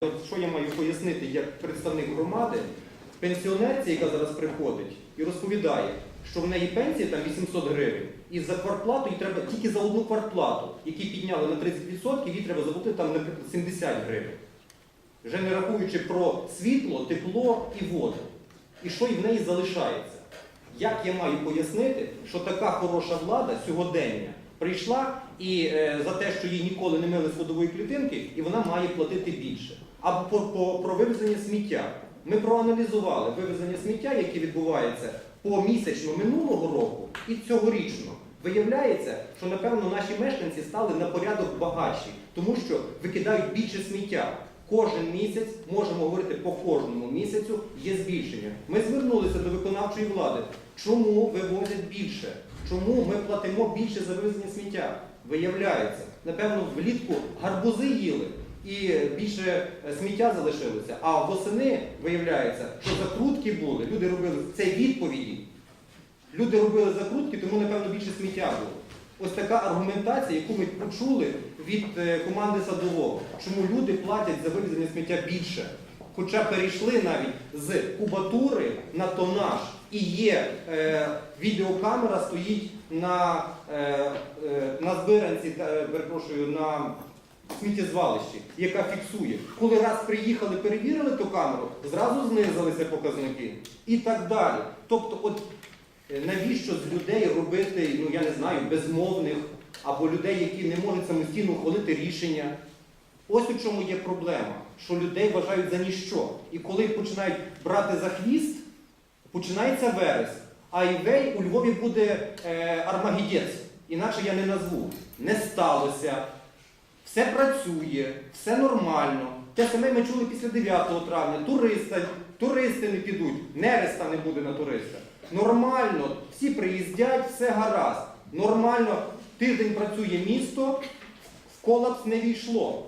От що я маю пояснити як представник громади, пенсіонерці, яка зараз приходить і розповідає, що в неї пенсія там 800 гривень, і за квартплату їй треба тільки за одну квартплату, які підняли на 30%, їй треба заплатити там, наприклад, 70 гривень. Вже не рахуючи про світло, тепло і воду. І що і в неї залишається. Як я маю пояснити, що така хороша влада сьогодення прийшла і е, за те, що їй ніколи не мили сходової клітинки, і вона має платити більше. Або по, по, про вивезення сміття. Ми проаналізували вивезення сміття, яке відбувається помісячно минулого року і цьогорічно. Виявляється, що напевно наші мешканці стали на порядок багатші, тому що викидають більше сміття. Кожен місяць, можемо говорити по кожному місяцю, є збільшення. Ми звернулися до виконавчої влади. Чому вивозять більше? Чому ми платимо більше за вивезення сміття? Виявляється, напевно, влітку гарбузи їли і більше е, сміття залишилося. А восени виявляється, що закрутки були. Люди робили це відповіді. Люди робили закрутки, тому, напевно, більше сміття було. Ось така аргументація, яку ми почули від е, команди садового, чому люди платять за вивезення сміття більше. Хоча перейшли навіть з кубатури на тонаж. І є е, відеокамера стоїть на, е, е, на збиранці, е, перепрошую, на сміттєзвалищі, яка фіксує. Коли раз приїхали, перевірили ту камеру, зразу знизилися показники і так далі. Тобто, от Е, Навіщо з людей робити, ну я не знаю, безмовних або людей, які не можуть самостійно ухвалити рішення? Ось у чому є проблема, що людей вважають за ніщо. І коли починають брати за хвіст, починається вереск. А івей у Львові буде е, армагідець, інакше я не назву. Не сталося, все працює, все нормально. Те саме ми чули після 9 травня. Туриста, туристи не підуть, нереста не буде на туриста. Нормально, всі приїздять, все гаразд. Нормально, тиждень працює місто, в колапс не війшло.